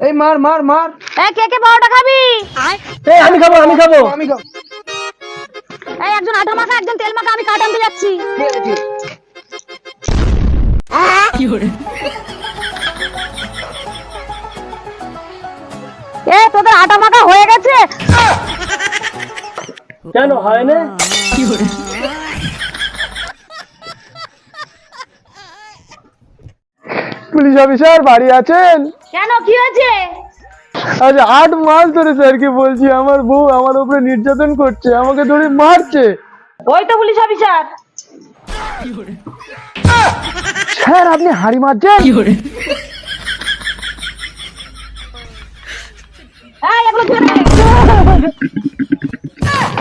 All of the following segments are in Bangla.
এই মার মার মার। এই কে কে বড়টা খাবি? এই আমি খাব আমি খাব। আমি খাব। এই একজন আটা মাখা একজন তেল মাখা আমি কাঠ আনতে যাচ্ছি। ঠিক আছে, ঠিক এ তোদের আটা মাখা হয়ে গেছে? কেন হয় না? পুলিশ অফিসার বাড়ি আছেন? কেন কি হয়েছে? আজ আট মাস ধরে স্যারকে বলছি আমার বউ আমার উপরে নির্যাতন করছে আমাকে ধরে মারছে। ওই তো পুলিশ অফিসার। স্যার আপনি হাড়ি মারছেন?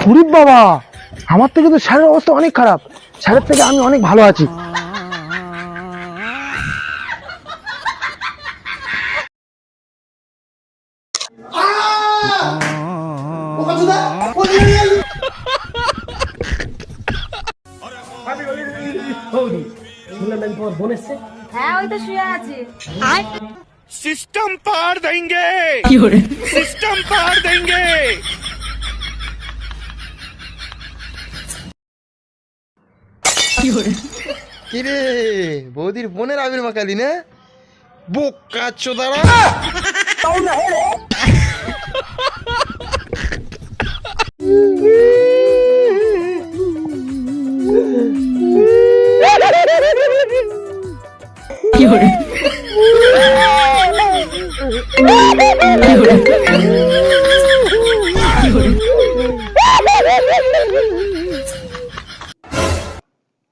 গরিব বাবা আমার থেকে তো স্যারের অবস্থা অনেক খারাপ। স্যারের থেকে আমি অনেক ভালো আছি। হ্যাঁ সিস্টেম পার দেঙ্গে সিস্টেম পার দেঙ্গে কিরে বৌদির বোনের আবির মাকালি না? বোকা চোদারা।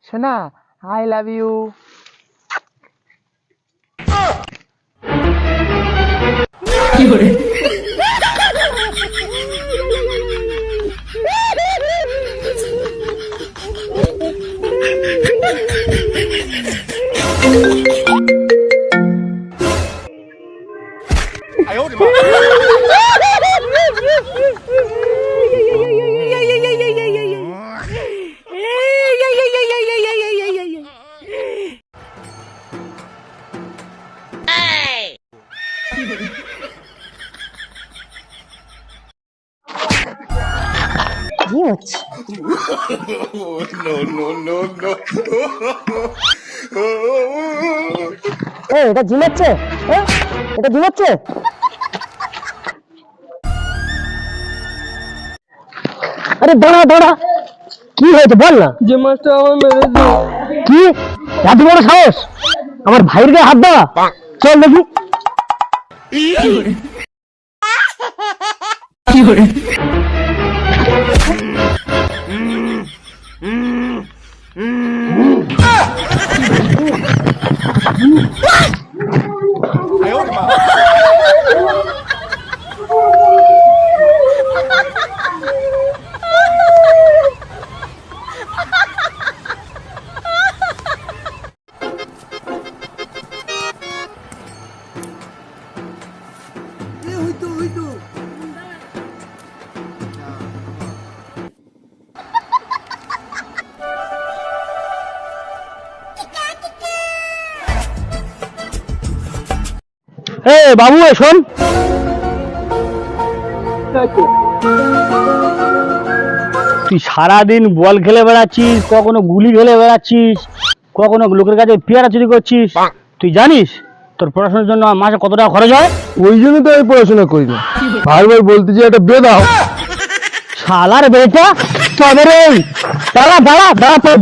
শোনা আই লাভ ইউ এটা ঝিমাচ্ছে এটা ঝিমাচ্ছে আরে দাঁড়া দাঁড়া। কি হয়েছে বল না। যে মাছটা আমার মেরেছে কি? এত বড় সাহস? আমার ভাইয়ের গায়ে হাত দেওয়া চল দেখি। 음. 음. 아! 배우지 마. 어이구 어이구 এ বাবু এ শোন। তুই সারাদিন বল খেলে বেড়াচ্ছিস কখনো গুলি খেলে বেড়াচ্ছিস কখনো লোকের কাছে পেয়ারা চুরি করছিস। তুই জানিস তোর পড়াশোনার জন্য মাসে কত টাকা খরচ হয়? ওই জন্য তো আমি পড়াশোনা করি না। ভাই ভাই বলতে যে একটা বেদাও শালার বেটা তবে রে দাঁড়া দাঁড়া দাঁড়া তোর